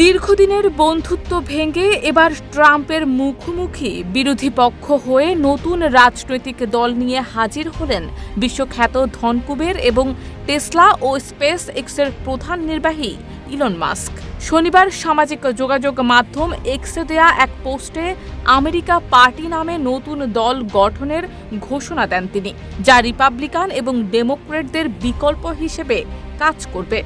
দীর্ঘদিনের বন্ধুত্ব ভেঙে এবার ট্রাম্পের মুখোমুখি বিরোধী পক্ষ হয়ে নতুন রাজনৈতিক দল নিয়ে হাজির হলেন বিশ্বখ্যাত ধনকুবের এবং টেসলা ও স্পেস এক্সের প্রধান নির্বাহী ইলন মাস্ক। শনিবার সামাজিক যোগাযোগ মাধ্যম এক্সে দেয়া এক পোস্টে আমেরিকা পার্টি নামে নতুন দল গঠনের ঘোষণা দেন তিনি, যা রিপাবলিকান এবং ডেমোক্রেটদের বিকল্প হিসেবে কাজ করবে।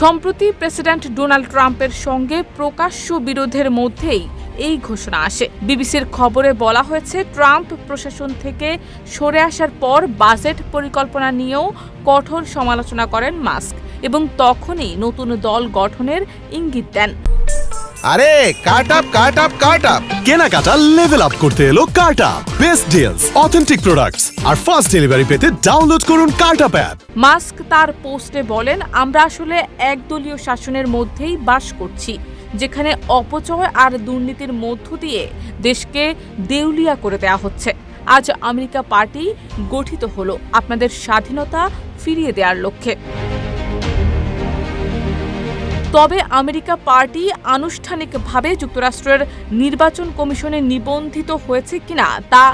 সম্প্রতি প্রেসিডেন্ট ডোনাল্ড ট্রাম্পের সঙ্গে প্রকাশ্য বিরোধের মধ্যেই এই ঘোষণা আসে। বিবিসির খবরে বলা হয়েছে, ট্রাম্প প্রশাসন থেকে সরে আসার পর বাজেট পরিকল্পনা নিয়েও কঠোর সমালোচনা করেন মাস্ক এবং তখনই নতুন দল গঠনের ইঙ্গিত দেন। আরে cut up cut up cut up কেনাকাটা লেভেল আপ করতে এলো কার্টা বেস্ট ডিলস অথেন্টিক প্রোডাক্টস আর ফাস্ট ডেলিভারি পেতে ডাউনলোড করুন কার্টা অ্যাপ মাস্ক তার পোস্টে বলেন আমরা আসলে একদলীয় শাসনের মধ্যেই বাস করছি যেখানে অপচয় আর দুর্নীতির মধ্য দিয়ে দেশকে দেউলিয়া করে দেওয়া হচ্ছে। আজ আমেরিকা পার্টি গঠিত হলো আপনাদের স্বাধীনতা ফিরিয়ে দেওয়ার লক্ষ্যে। তবে আমেরিকা পার্টি আনুষ্ঠানিকভাবে যুক্তরাষ্ট্রের নির্বাচন কমিশনে নিবন্ধিত হয়েছে কিনা তা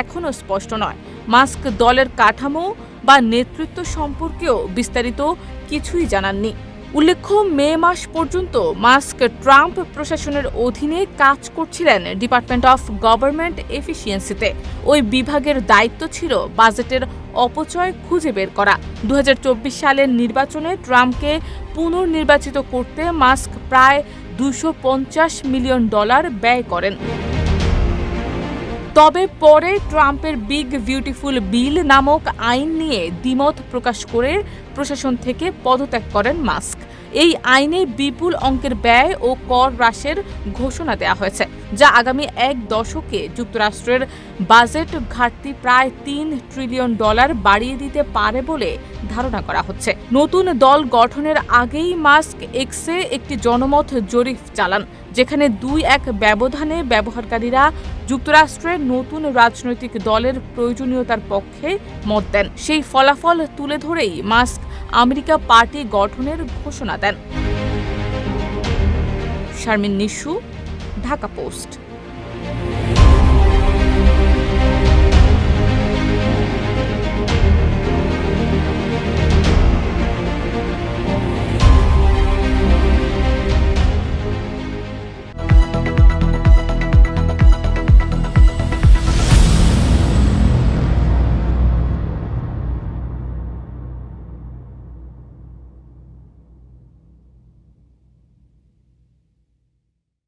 এখনও স্পষ্ট নয়। মাস্ক দলের কাঠামো বা নেতৃত্ব সম্পর্কেও বিস্তারিত কিছুই জানাননি। উল্লেখ্য, মে মাস পর্যন্ত মাস্ক ট্রাম্প প্রশাসনের অধীনে কাজ করছিলেন ডিপার্টমেন্ট অফ গভর্নমেন্ট এফিসিয়েন্সিতে। ওই বিভাগের দায়িত্ব ছিল বাজেটের অপচয় খুঁজে বের করা। দু হাজার চব্বিশ সালের নির্বাচনে ট্রাম্পকে পুনর্নির্বাচিত করতে মাস্ক প্রায় দুশো মিলিয়ন ডলার ব্যয় করেন। তবে পরে ট্রাম্পের বিগ বিউটিফুল বিল নামক আইন নিয়ে দ্বিমত প্রকাশ করে প্রশাসন থেকে পদত্যাগ করেন মাস্ক। এই আইনে বিপুল অঙ্কের ব্যয় ও কর হ্রাসের ঘোষণা দেওয়া হয়েছে। যা আগামী এক দশকে যুক্তরাষ্ট্রের বাজেট ঘাটতি প্রায় তিন ট্রিলিয়ন ডলার বাড়িয়ে দিতে পারে বলে ধারণা করা হচ্ছে। নতুন দল গঠনের আগেই মাস্ক এক্সে একটি জনমত জরিপ চালান, যেখানে দুই এক ব্যবধানে ব্যবহারকারীরা যুক্তরাষ্ট্রের নতুন রাজনৈতিক দলের প্রয়োজনীয়তার পক্ষে মত দেন। সেই ফলাফল তুলে ধরেই মাস্ক আমেরিকা পার্টি গঠনের ঘোষণা দেন। শারমিন নিশু ঢাকা পোস্ট।